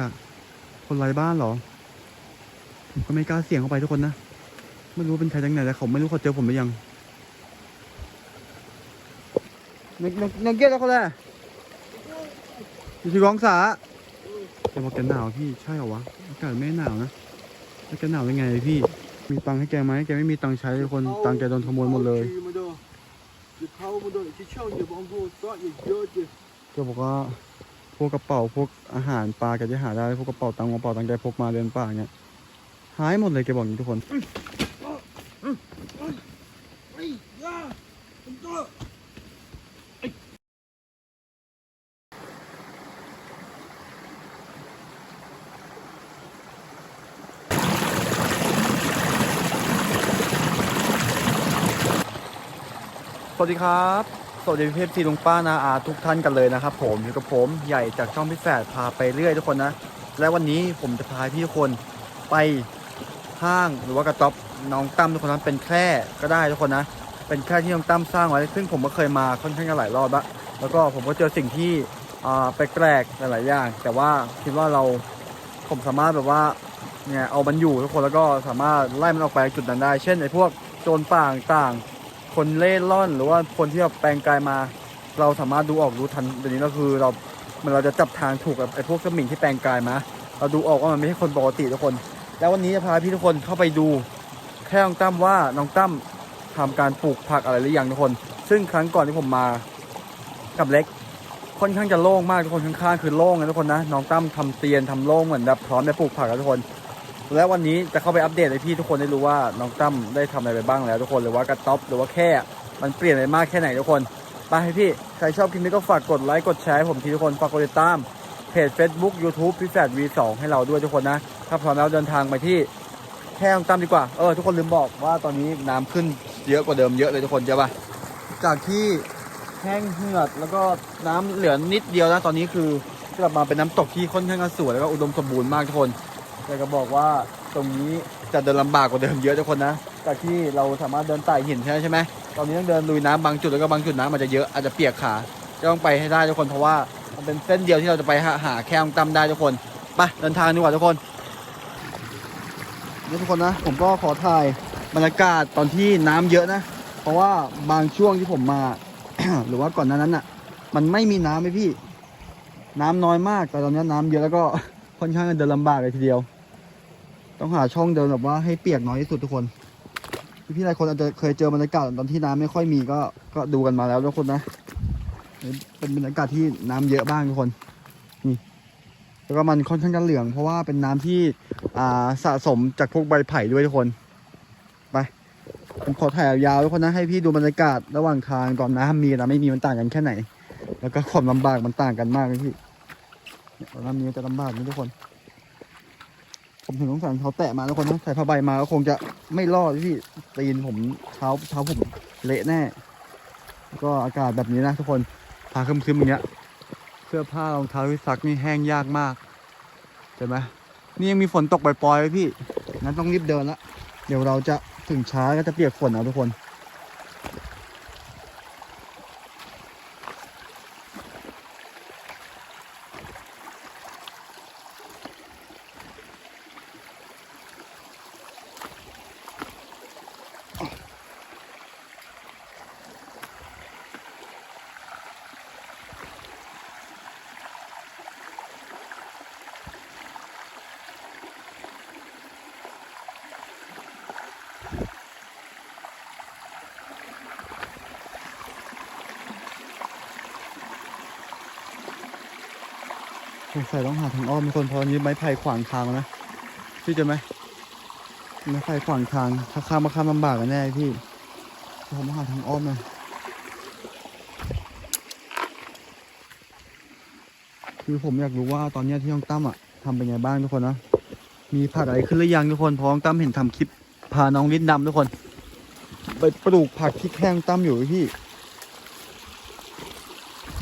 อะคนไร้บ้านเหรอ ผมก็ไม่กล้าเสี่ยงเข้าไปทุกคนนะ ไม่รู้เป็นใครจากไหนแต่เขาไม่รู้เขาเจอผมหรือยังนักนักนักเก็ตแล้วเขาแหละอยู่ที่กองสาแต่บอกแกหนาวพี่ใช่เหรอวะอากาศไม่หนาวนะแล้วแกหนาวยังไงพี่ มีตังค์ให้แกไหมแกไม่มีตังค์ใช้ทุกคนตังค์แกโดนขโมยหมดเลยเขามาบองพูดก็อย่าเยอะจิก็บอกว่า วกกระเป๋าพวกอาหารปลาแกจะหาได้พวกกระเป๋าตังค์กระเป๋าตังค์แกพกมาเดินป่าเนี่ยหายหมดเลยแกบอกอย่างนี้ทุกคนสวัสดีครับ สวัสดีพี่เพชรทีลุงป้านาอาทุกท่านกันเลยนะครับผมอยู่กับผมใหญ่จากช่องพี่แฝดพาไปเรื่อยทุกคนนะ และวันนี้ผมจะพาพี่ทุกคนไปห้างหรือว่ากระต๊อบน้องตั้มทุกคนนั้นเป็นแคร่ก็ได้ทุกคนนะ เป็นแคร่ที่น้องตั้มสร้างไว้ ซึ่งผมก็เคยมาค่อนข้างจะหลายรอบละแล้วก็ผมก็เจอสิ่งที่แปลกๆหลายๆอย่าง แต่ว่าคิดว่าเราผมสามารถแบบว่าเนี่ยเอามันอยู่ทุกคนแล้วก็สามารถไล่มันออกไปจุดนั้นได้ เช่นไอ้พวกโจรป่าต่าง คนเล่ร่อนหรือว่าคนที่แบบแปลงกายมา เราสามารถดูออกรู้ทันเดี๋ยวนี้ก็คือเราเมื่อเราจะจับทางถูกกับไอ้พวกสมิงที่แปลงกายมา เราดูออกว่ามันไม่ใช่คนปกติทุกคน แล้ววันนี้จะพาพี่ทุกคนเข้าไปดูแค่น้องตั้มว่าน้องตั้มทำการปลูกผักอะไรหรือยังทุกคน ซึ่งครั้งก่อนที่ผมมากับเล็กค่อนข้างจะโล่งมากทุกคนข้างๆคือโล่งนะทุกคนนะน้องตั้มทำเตียนทำโล่งเหมือนแบบพร้อมจะปลูกผักแล้วทุกคน และวันนี้จะเข้าไปอัปเดตให้พี่ทุกคนได้รู้ว่าน้องตั้มได้ทำอะไรไปบ้างแล้วทุกคนหรือว่ากระต๊อบหรือว่าแค่ มันเปลี่ยนไปมากแค่ไหนทุกคนไปให้พี่ใครชอบคลิปนี้ก็ฝากกดไลค์กดแชร์ให้ผมทีทุกคนฝากกดติดตามเพจ Facebook YouTube พี่แฟด V2 ให้เราด้วยทุกคนนะ ถ้าพร้อมแล้วเดินทางไปที่แค่องตั้มดีกว่า เออทุกคนลืมบอกว่าตอนนี้น้ำขึ้นเยอะกว่าเดิมเยอะเลยทุกคนใช่ปะจากที่แห้งเหือดแล้วก็น้ำเหลือนิดเดียวนะตอนนี้คือกลับมาเป็นน้ำตกที่ค่อนข้างสวยแล้วก็อุดมสมบูรณ์มากทุกคน แต่ก็บอกว่าตรงนี้จะเดินลำบากกว่าเดิมเยอะทุกคนนะจากที่เราสามารถเดินไต่หินใช่ไหมใช่ไหมตอนนี้ต้องเดินลุยน้ำบางจุดแล้วก็บางจุดน้ำอาจจะเยอะอาจจะเปียกขาจะต้องไปให้ได้ทุกคนเพราะว่ามันเป็นเส้นเดียวที่เราจะไปหาหาแค่องตั้มได้ทุกคนไปเดินทางดีกว่าทุกคนนี่ทุกคนนะผมก็ขอถ่ายบรรยากาศตอนที่น้ำเยอะนะ เพราะว่าบางช่วงที่ผมมา หรือว่าก่อนหน้านั้นอะ มันไม่มีน้ำไหมพี่ น้ำน้อยมากแต่ตอนนี้น้ำเยอะแล้วก็ ค่อนข้างจะเดินลำบากเลยทีเดียว ต้องหาช่องเดินแบบว่าให้เปียกน้อยที่สุดทุกคน พี่ๆหลายคนอาจจะเคยเจอบรรยากาศตอนที่น้ำไม่ค่อยมีก็ก็ดูกันมาแล้วทุกคนนะเป็นบรรยากาศที่น้ำเยอะบ้างทุกคนนี่แล้วก็มันค่อนข้างจะเหลือง เพราะว่าเป็นน้ำที่อ่าสะสมจากพวกใบไผ่ด้วยทุกคนไปผมขอถ่ายยาวทุกคนนะให้พี่ดูบรรยากาศระหว่างทางตอนน้ำมีกับน้ำไม่มีมันต่างกันแค่ไหน แล้วก็ความลำบากมันต่างกันมากเลยพี่ตอนน้ำมีจะลำบากนี่ทุกคน ผมถึงต้องใส่รเท้าแตะมาทุกคนนะใส่ผ้าใบมาก็คงจะไม่รอดพี่ตีนผมเท้าเท้าผมเละแน่ ก็อากาศแบบนี้นะทุกคนพาคึมๆอย่างเงี้ย เสื้อผ้ารองเท้าที่ซักนี่แห้งยากมากเห็นไหมนี่ยังมีฝนตกปล่อยๆไว้พี่งั้นต้องรีบเดินละเดี๋ยวเราจะถึงช้าก็จะเปียกฝนเอาทุกคน สงสัยต้องหาทางอ้อมทุกคนเพราะอันนี้ไม้ไผ่ขวางทางนะพี่จะไหมไม้ไผ่ขวางทางถ้าข้ามมาข้ามลำบากกันแน่พี่ผมหาทางอ้อมหน่อยคือผมอยากรู้ว่าตอนนี้ที่น้องตั้มอะทำเป็นไงบ้างทุกคนนะมีผักอะไรขึ้นหรือยังทุกคนพร้องตั้มเห็นทำคลิปพาน้องลิ้นดำทุกคน ไปปลูกผักที่แข้งตั้มอยู่พี่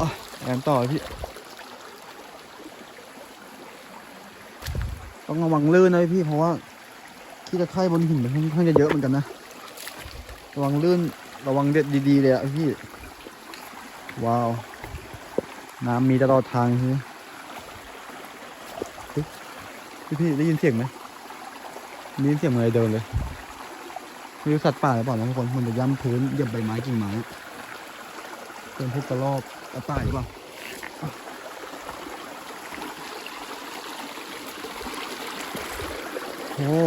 อะแอนต่อพี่ ต้องระวังลื่นนะพี่เพราะว่าขี้ตะไคร่บนหินมันค่อนข้างจะเยอะเหมือนกันนะระวังลื่นระวังเด็ดดีๆเลยอะพี่ ว้าว น้ำมีตลอดทางพี่เฮ้ยพี่พี่ได้ยินเสียงไหมได้ยินเสียงอะไรเดินเลยม่รู้สัตว์ป่าหรือเปล่านะทุกคนมันจะย่ำพื้นเหยียบใบไม้กิ่งไม้เป็นพวกกระรอกกระต่ายหรือเปล่า โอ้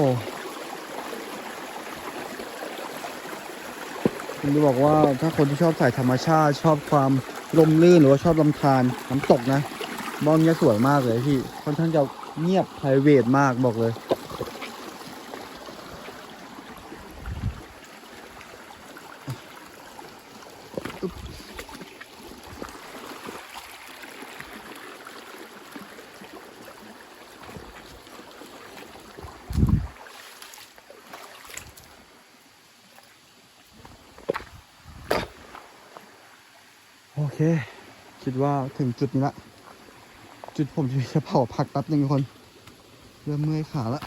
ผมจะบอกว่าถ้าคนที่ชอบสายธรรมชาติชอบความลมลื่นหรือว่าชอบลำธารน้ำตกนะบองเนี้ยสวยมากเลยพี่ค่อนข้างจะเงียบไพรเวทมากบอกเลย เค คิดว่าถึงจุดนี้ละจุดผมจะเผาผักแป๊บหนึงคน เริ่มเมื่อยขาละ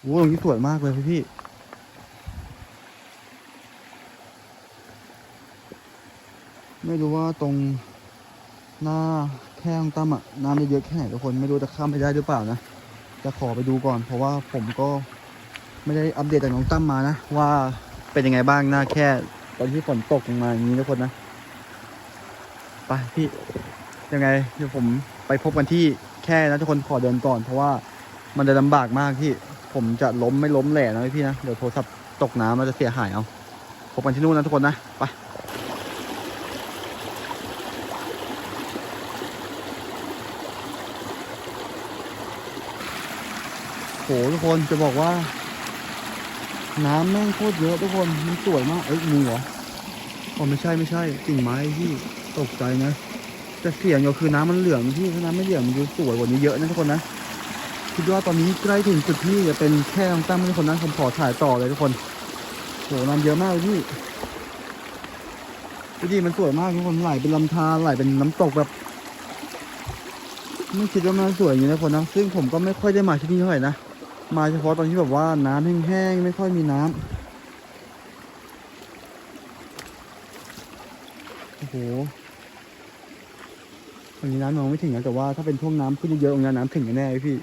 โอ้ตรงนี้สวยมากเลยพี่พี่ไม่รู้ว่าตรงหน้าแค่ของตั้มอะน้ำจะเยอะแค่ไหนทุกคนไม่รู้จะข้ามไปได้หรือเปล่านะจะขอไปดูก่อน เพราะว่าผมก็ไม่ได้อัปเดตจากน้องตั้มมานะ ว่าเป็นยังไงบ้างหน้าแค่ ตอนที่ฝนตกลงมาอย่างนี้ทุกคนนะไปพี่ยังไงเดี๋ยวผมไปพบกันที่แค่นะทุกคนขอเดินก่อน เพราะว่ามันจะลำบากมากที่ผมจะล้มไม่ล้มแหล่นะพี่นะเดี๋ยวโทรศัพท์ตกน้ำมันจะเสียหายเอาพบกันที่นู่นนะทุกคนนะไปโหทุกคนจะบอกว่า น้ำแม่งโคตรเยอะทุกคนมันสวยมากเอ้ยงูเหรอ อ๋อไม่ใช่ไม่ใช่กิ่งไม้ที่ตกใจนะแต่เสียงก็คือน้ำมันเหลืองที่ถ้าน้ำไม่เหลืองมันจะสวยกว่านี้เยอะนะทุกคนนะคิดว่าตอนนี้ใกล้ถึงจุดที่จะเป็นแค่ลองตั้งทุกคนนะผมขอถ่ายต่อเลยทุกคนโหน้ำเยอะมากเลยพี่ดูดิมันสวยมากทุกคนไหลเป็นลำธารไหลเป็นน้ำตกแบบไม่คิดว่ามันสวยอย่างนี้นะทุกคนนะซึ่งผมก็ไม่ค่อยได้มาที่นี่เท่าไหร่นะมาเฉพาะตอนที่แบบว่าน้ำแห้งๆไม่ค่อยมีน้ำ โหตรงนี้น้ำมองไม่ถึงนะแต่ว่าถ้าเป็นช่วงน้ำขึ้นเยอะๆตรงนี้น้ำถึงแน่ๆเลยพี่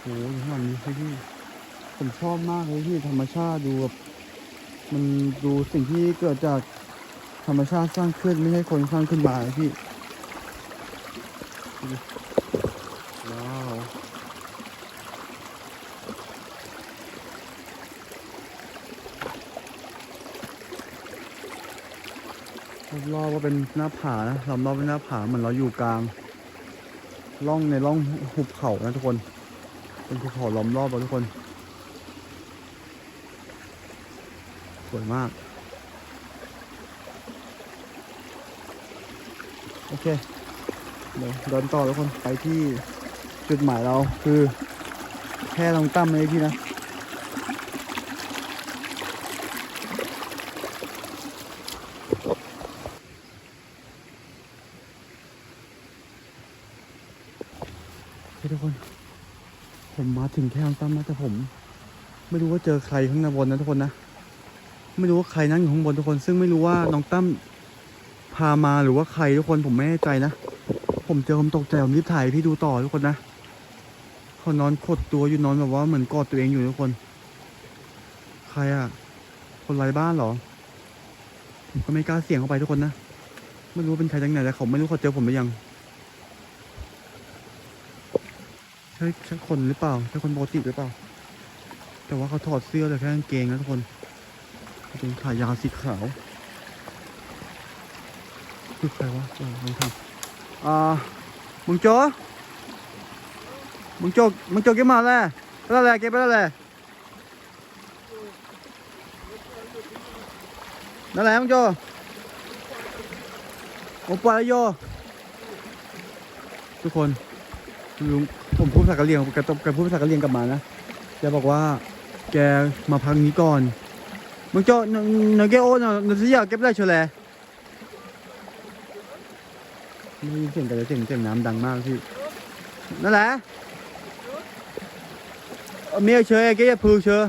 โอ้โหอยู่ข้างหลังนี้พี่ผมชอบมากเลยพี่ธรรมชาติดูแบบมันดูสิ่งที่เกิดจากธรรมชาติสร้างขึ้นไม่ใช่คนสร้างขึ้นมาพี่ว้าว รอบๆว่าเป็นหน้าผานะรอบเป็นหน้าผาเหมือนเราอยู่กลางร่องในร่องหุบเขานะทุกคน เป็นภูเขาล้อมรอบเราทุกคน สวยมาก โอเค เดี๋ยวเดินต่อทุกคนไปที่จุดหมายเราคือแค่ลองตั้มเลยพี่นะ ทุกคน ผมมาถึงแค่ลองตั้มนะแต่ผม ไม่รู้ว่าเจอใครข้างบนนะทุกคนนะ ไม่รู้ว่าใครนั่งอยู่ข้างบนทุกคน ซึ่งไม่รู้ว่าน้องตั้มพามาหรือว่าใครทุกคนผมไม่แน่ใจนะ ผมเจอผมตกใจผมรีบถ่ายพี่ดูต่อทุกคนนะเขานอนขดตัวอยู่นอนแบบว่าเหมือนกอดตัวเองอยู่ทุกคน ใครอะคนไร้บ้านเหรอ ผมก็ไม่กล้าเสี่ยงเข้าไปทุกคนนะ ไม่รู้ว่าเป็นใครจากไหนแต่เขาไม่รู้เขาเจอผมหรือยัง ใช่ใช่คนหรือเปล่าใช่คนปกติหรือเปล่า แต่ว่าเขาถอดเสื้อเลยแค่กางเกงนะทุกคนเป็นขายาวสีขาวคือใครวะเออลองทำอ่ามึงโจมึงโจมึงโจเก็บมาแล้วไปแล้วแหละเก็บไปแล้วแหละนั่นแหละมึงโจโอปาลโยทุกคน ลุงผมพูดภาษากะเหรี่ยงกับกับพูดภาษากะเหรี่ยงกลับมานะแกบอกว่า แกมาพักนี้ก่อนมึงโจนนเกโอเนนสิยาเก็บได้เฉลยไม่ยินเสียงแต่เสียงเสียงน้ำดังมากพี่นั่นแหละเมียเชยแกอย่าพูเชย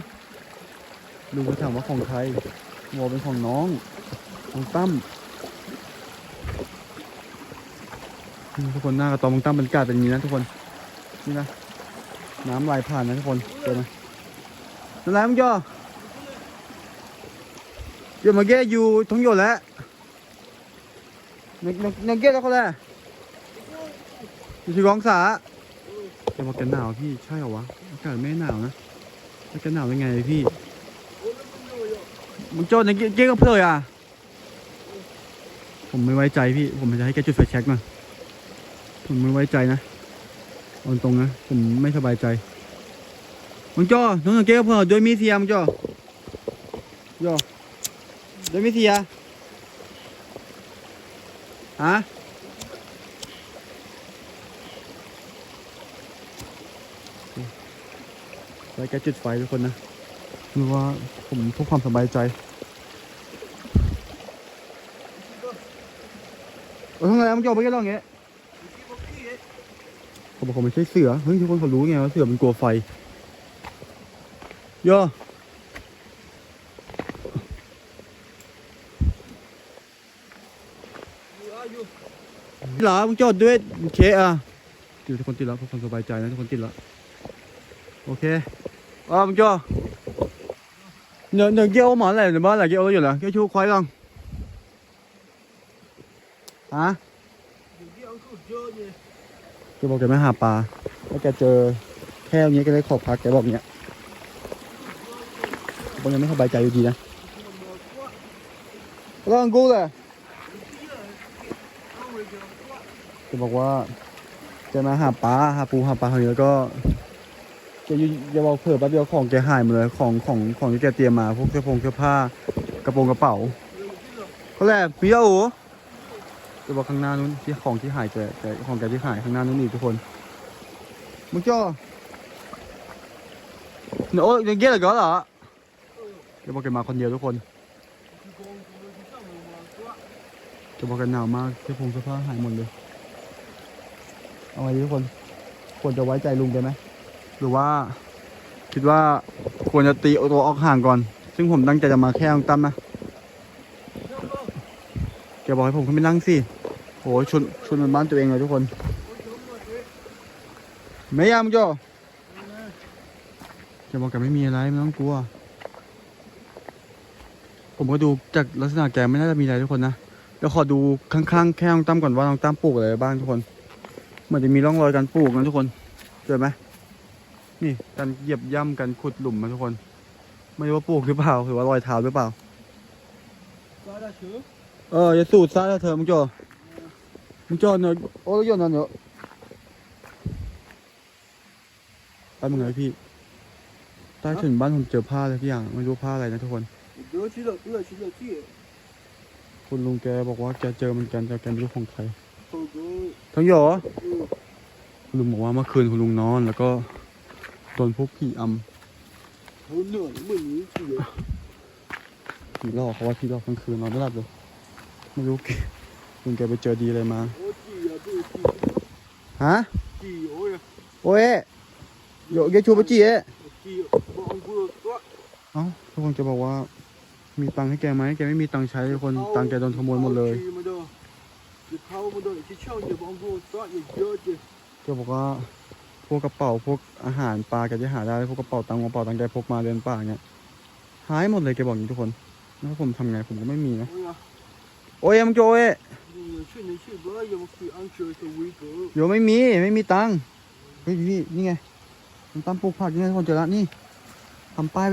ลุงก็ถามว่าของใครบอกเป็นของน้องลุงตั้มทุกคนหน้ากระตอมลุงตั้มบรรยากาศเป็นอย่างนี้นะทุกคน นี่นะน้ำไหลผ่านนะทุกคนเดี๋ยวนะนั่นแหละมึงจ่อเดี๋ยวมาเกะอยู่ท้งโยนแล้วนักนักนักเกะแล้วเขาแหละอยู่ที่กองสาแกบอกแกหนาวพี่ใช่เหรอวะอากาศไม่หนาวนะแล้วแกหนาวได้ไงพี่มึงโจ้นักเกะเกะก็เพลยอะผมไม่ไว้ใจพี่ ผมจะให้แกจุดไฟแช็กหน่อยผมไม่ไว้ใจนะ เอาตรงนะ ผมไม่สบายใจมึงจ่อน้องนักเกะก็เพลโดยมีเสียมึงจ่อจ่อโดยมีเสียฮะไปแกจุดไฟทุกคนนะคือว่าผมทุกความสบายใจเออทำไงมึงจะเอาไปกันหรออย่างเงี้ย เขาบอกเขาไม่ใช่เสือ เฮ้ยทุกคนเขารู้ไงว่าเสือมันกลัวไฟย่เหรอมึงจอดด้วยโอเคอะติดทุกคนติดแล้วทุกคนสบายใจนะทุกคนติดแล้วโอเคอะมึงจอเดี๋ยวเดี๋ยวเกี่ยวหมอนอะไรเดี๋ยวบ้านอะไรเกี่ยวอยู่เหรอเกี่ยวชูควายลองฮะ แกบอกแกไม่หาปลาแล้วแกเจอแค่นี้แกเลยขอพักแกบอกเนี้ยผมยังไม่สบายใจอยู่ดีนะลองกูเลยแกบอกว่าแกมาหาปลาหาปูหาปลาเท่านี้แล้วก็แกอยูอย่าบอกเผื่อแป๊บเดียวของแกหายหมดเลยของของของที่แกเตรียมมาพวกเสื้อผงเสื้อผ้ากระโปรงกระเป๋าก็แหละพี่เอ้า จะบอกข้างหน้านู้นที่ของที่หายแกแกของแกที่หายข้างหน้านู้นอีกทุกคนมึงจ่อเนี่ยโอ้ยยังเกี้ยเหรอเหรอแกบอกแกมาคนเดียวทุกคนแกบอกแกหนาวมากเสื้อผงเสื้อผ้าหายหมดเลยเอาไงดีทุกคน ควรจะไว้ใจลุงแกไหมหรือว่า คิดว่าควรจะตีเอตัวออกห่างก่อน ซึ่งผมตั้งใจจะมาแค่องตั้มนะ แกบอกให้ผมขึ้นไปนั่งสิโหชนชนบนบ้านตัวเองเลยทุกคนไม่ยามจ่อจะบอกแกไม่มีอะไรไม่ต้องกลัว ผมก็ดูจากลักษณะแกไม่น่าจะมีอะไรทุกคนนะเดี๋ยวขอดูข้างๆแค่น้องตั้มก่อนว่าน้องตั้มปลูกอะไรบ้างทุกคนเหมือนจะมีร่องรอยการปลูกนะทุกคนเจอไหมนี่การเหยียบย่ำกันขุดหลุมนะทุกคน ไม่รู้ว่าปลูกหรือเปล่าหรือว่ารอยเท้าหรือเปล่า เออจะสูดซะนะเธอมึงจอมึงจอเนี่ยโอ้ยยอนั่นเนาะตไปมึงไงพี่ใต้ถุนบ้านผมเจอผ้าอะไรพี่อย่างไม่รู้ผ้าอะไรนะทุกคนเดี๋ยชิ้นลเอื้อชิ้นลที่คุณลุงแกบอกว่าแกเจอเหมือนกันแต่แกไม่รู้ของใครทั้งหยอคุณลุงบอกว่าเมื่อคืนคุณลุงนอนแล้วก็โดนพวกผีอำผีหลอกเขาว่าผีหลอกกลางคืนนอนไม่หลับเลย ไม่รู้ลุงแกไปเจอดีอะไรมา ฮะ โอ้ยโยเกชูปจีเอเอ้าทุกคนจะบอกว่า มีตังค์ให้แกไหมแกไม่มีตังค์ใช้ทุกคนตังค์แกโดนขโมยหมดเลยแกบอกว่าพวกกระเป๋าพวกอาหารปลาแกจะหาได้พวกกระเป๋าตังค์กระเป๋าตังค์แกพกมาเดินป่าเนี่ยหายหมดเลยแกบอกอย่างนี้ทุกคนแล้วผมทำไงผมก็ไม่มีนะ โอ้ยมึงโจเอ้ยเดี๋ยวไม่มีไม่มีตังค์เฮ้ยพี่นี่ไงตั้มปลูกผักนี่ไงคนเจอละนี่ทำป้าย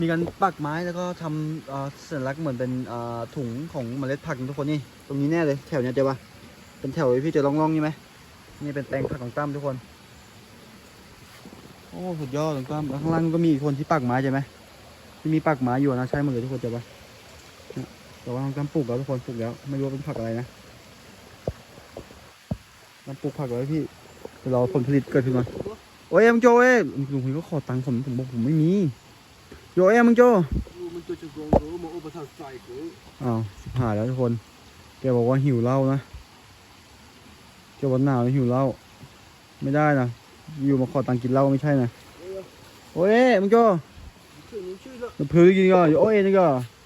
มีการปักไม้แล้วก็ทำสัญลักษณ์เหมือนเป็นถุงของเมล็ดผักทุกคนนี่ตรงนี้แน่เลยแถวเนี้ยเจ๊ปะเป็นแถวพี่เจอร่องๆนี่ไหมนี่เป็นแปลงผักของตั้มทุกคน โอ้สุดยอดของตั้มแล้วข้างล่างก็มีอีกคนที่ปักไม้ใช่ไหมที่มีปักไม้อยู่นะใช่หมดเลยทุกคนเจ๊ปะ แต่ว่าน้อปลูกแล้วทุกคนปลูกแล้ว ไม่รู้เป็นผักอะไรนะน้ำปลูกผักแล้พี่เะรอผลผลิตเกิดขึ้นมาโอ้ยมึงโจเอ้ลุงคนก็ขอตังค์ผมผมบอกผมไม่มีโยเอ้มึงโจอ้าวสิบหายแล้วทุกคนแกบอกว่าหิวเหล้านะแกวันหนาวหิวเหล้าไม่ได้นะอยู่มาขอตังค์กินเหล้าไม่ใช่นะโอ้ยมึงโจเพื่อนกินก็โอ้ยนี่ก่อน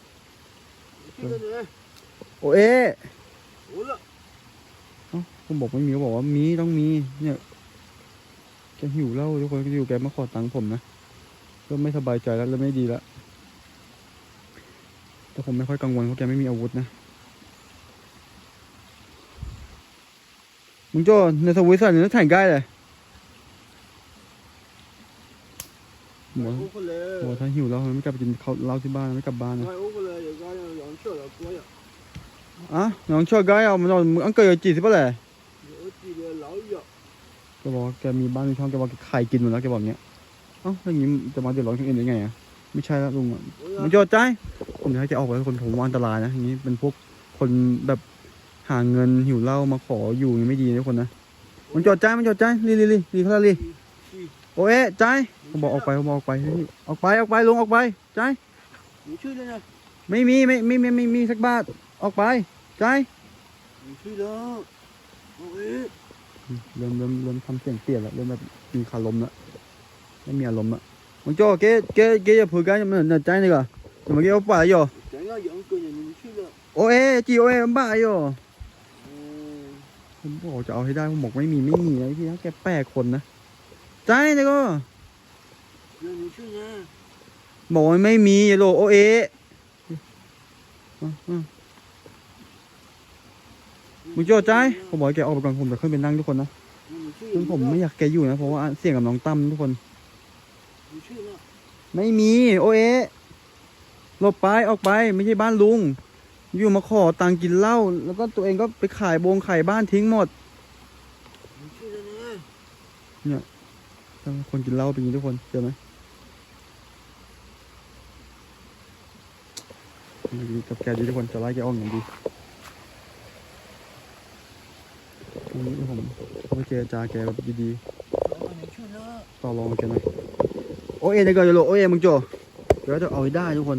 โอเอ๊ะผมบอกไม่มีเขบอกว่ามีต้องมีเนี่ยแกหิวเล้าทุกคนก็อยู่แกมาขอตังค์ผมนะก็ไม่สบายใจแล้วแล้วไม่ดีแล้วแต่ผมไม่ค่อยกังวลเพราะแกไม่มีอาวุธนะมึงโจ้ในสวิสเซอร์แลนี่ถ่ายใกล้เลยหัวหัวถ้าหิวแล้วไม่กลับกินเขาเล่าที่บ้านไม่กลับบ้านนะ 买乌克嘞，有家有羊血了，锅呀， อ่ะน้องช่วยไกด์เอามันมึงอังเกยจีสิป่ะเลย 有几个老药， แกบอกว่าแกมีบ้านมีช่องแกบอกแกขายกินหมดแล้วแกบอกเนี้ยเอ้าแล้วอย่างนี้จะมาเดือดร้อนคนอื่นได้ไงอ่ะไม่ใช่แล้วลุงอะ 好 มัน 呀， โจดใจผมจะให้แกออกไปทุกคนผมว่าอันตรายนะอย่างนี้เป็นพวกคนแบบหาเงินหิวเหล้ามาขออยู่อย่างนี้ไม่ดีนะทุกคนนะมันโจดใจมันโจดใจรีรีรีรีเขารี 去， โอเอะใจผมบอกออกไปผมบอกออกไปเฮ้ยออกไปออกไปลงออกไปใจ 你去了呢， ไม่มีไม่ไม่ไม่ไม่มีสักบาท ออกไปใจช่วยแล้วเริ่มเริ่มเริ่มทำเสียงเปลี่ยแล้วเริ่มแบบมีคารมแล้วไม่มีอารมณ์ละมึงโจ้เก๊เก๊เก๊จะพูดกันยังไงใจนี่ก็อนทำไมเก๊เอาป่าอยู่โอ้เอจีโอเอบ้าอยู่ผมบอกจะเอาให้ได้ผมบอกไม่มีไม่มีนะพี่นะแกแปลคนนะใจนี่ก็บอกว่าไม่มีโลโอเอ มึงเจ้าใจผมบอกให้แกออกไปก่อนผมจะขึ้นไปนั่งทุกคนนะซึ่งผมไม่อยากแกอยู่นะ เพราะว่าเสี่ยงกับน้องตั้มทุกคน ไม่มี โอเอหลบไปออกไป ไม่ใช่บ้านลุง อยู่มาขอตังกินเหล้าแล้วก็ตัวเองก็ไปขายบงขายบ้านทิ้งหมด เนี่ยคนกินเหล้าเป็นยังนี้ทุกคนเจอไหม ดีกับแกดีทุกคนจะไล่แกอ้อมอย่างดีวันนี้ผมไปเจอจ่าแกแบบดีๆต่อรองกันหน่อยโอเอ็นเดี๋ยวก่อนจะโหลโอเอ็นมึงโจเดี๋ยวจะเอาให้ได้ทุกคน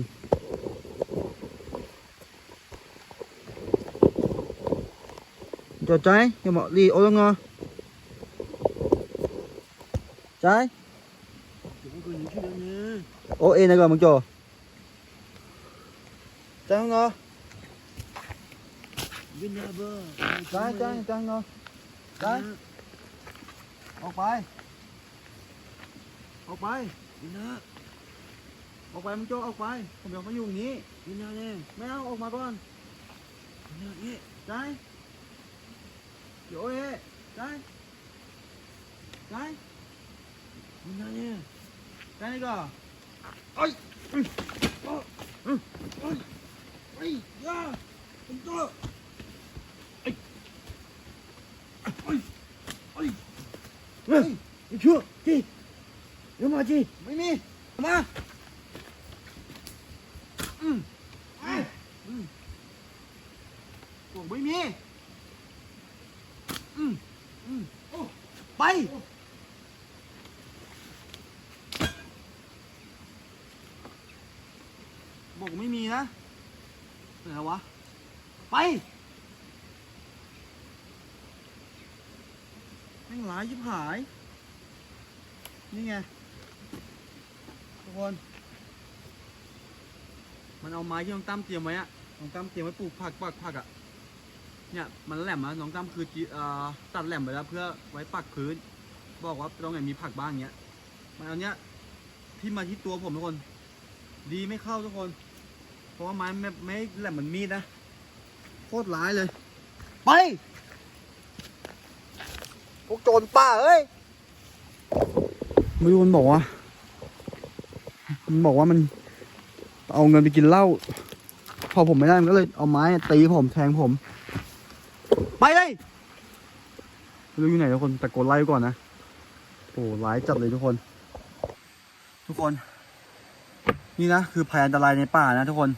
จอดใจยังบอกดีโอ้ยงอใจโอเอ็นเดีก่อนมึงโจ cái, cái, cái ngon. Cái, Một bài. Một bài. Đi nữa, Một bài không cho, một bài. Không được có dùng nhỉ. Nữa nè Mấy áo, một bài con. Nữa nhỉ cái, Chỗ đây, cái, cái, đi nữa nè cái này cơ. Ôi. Ôi. Ôi. Ôi. Ôi Ôi Ôi Ôi Ôi 嗯你去进，有马进，妹妹，什么？嗯，哎，嗯，王维民，嗯，嗯，哦，拜。 หาย นี่ไง ทุกคน มันเอาไม้ที่น้องตั้มเตรียมไว้อะน้องตั้มเตรียมไว้ปลูกผักปักผักอะเนี่ยมันแหลมอะน้องตั้มคือจีเอ่อตัดแหลมไปแล้วเพื่อไว้ปักพื้น บอกว่าตรงไหนมีผักบ้างเงี้ย มันเอาเนี้ยที่มาที่ตัวผมทุกคน ดีไม่เข้าทุกคน เพราะว่าไม้ไม่ไม่แหลมเหมือนมีดนะ โคตรร้ายเลย ไป พวกโจรป่าเอ้ยไม่รู้มันบอกว่า มันบอกว่ามัน เอาเงินไปกินเหล้า พอผมไม่ได้มันก็เลยเอาไม้ตีผมแทงผม ไปเลยไม่รู้อยู่ไหนทุกคนแต่กดไล่ก่อนนะโอ้ร้ายจัดเลยทุกคน ทุกคน นี่นะคือภัยอันตรายในป่านะทุกคน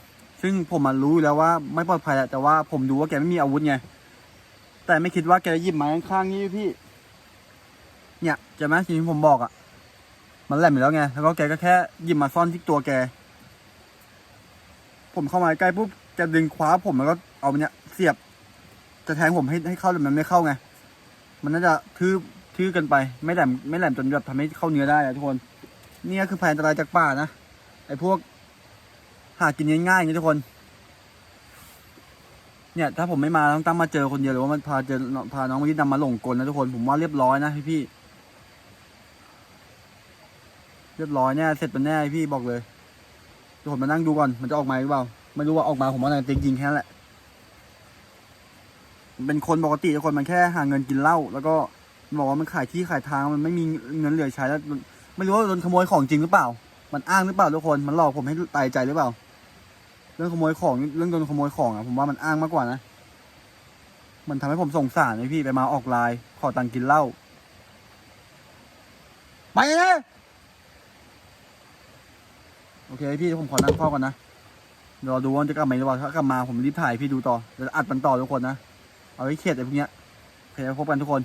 ซึ่งผมมันรู้อยู่แล้วว่าไม่ปลอดภัยแหละแต่ว่าผมดูว่าแกไม่มีอาวุธไง แต่ไม่คิดว่าแกจะหยิบไม้ข้างๆนี่พี่ เนี่ยใช่ไหมที่ผมบอกอะ่ะ มันแหลมอยู่แล้วไง แล้วก็แกก็แค่หยิบมาซ่อนที่ตัวแก ผมเข้ามาใกล้ปุ๊บแกดึงคว้าผมแล้วก็เอาเนี่ยเสียบ จะแทงผมให้ให้เข้าแต่มันไม่เข้าไง มันน่าจะทื่อทื่อเกันไป ไม่แหลมไม่แหลมจนแบบทำให้เข้าเนื้อได้อะทุกคน นี่ก็คือภัยอันตรายจากป่านะไอ้พวก หากินง่ายๆอย่างนี้ทุกคน เนี่ย ถ้าผมไม่มาต้องตั้งมาเจอคนเดียวหรือว่ามันพาเจอพาน้องมาที่ดำมาหลงกลนะทุกคน ผมว่าเรียบร้อยนะพี่พี่ เรียบร้อยแน่เสร็จเป็นแน่พี่บอกเลยเดี๋ยวผมมานั่งดูก่อนมันจะออกมาหรือเปล่าไม่รู้ว่าออกมาผมว่าน่าจะจริงแค่นั้นแหละเป็นคนปกติทุกคนมันแค่หาเงินกินเหล้าแล้วก็บอกว่ามันขายที่ขายทางมันไม่มีเงินเหลือใช้แล้วไม่รู้ว่าโดนขโมยของจริงหรือเปล่า มันอ้างหรือเปล่าทุกคนมันหลอกผมให้ตายใจหรือเปล่า เรื่องขโมยของเรื่องโดนขโมยของอะผมว่ามันอ้างมากกว่านะมันทำให้ผมสงสารเลยพี่ไปมาออกไลน์ขอตังค์กินเหล้าไปเลย โอเคพี่ผมขอนั่งเฝ้าก่อนนะเดี๋ยวรอดูว่านจะกลับมาหรือเปล่าถ้ากลับมาผมรีบถ่ายพี่ดูต่อเดี๋ยวอัดมันต่อทุกคนนะเอาไว้เข็ดไอ้พวกเนี้ยโอเคพบกันทุกคน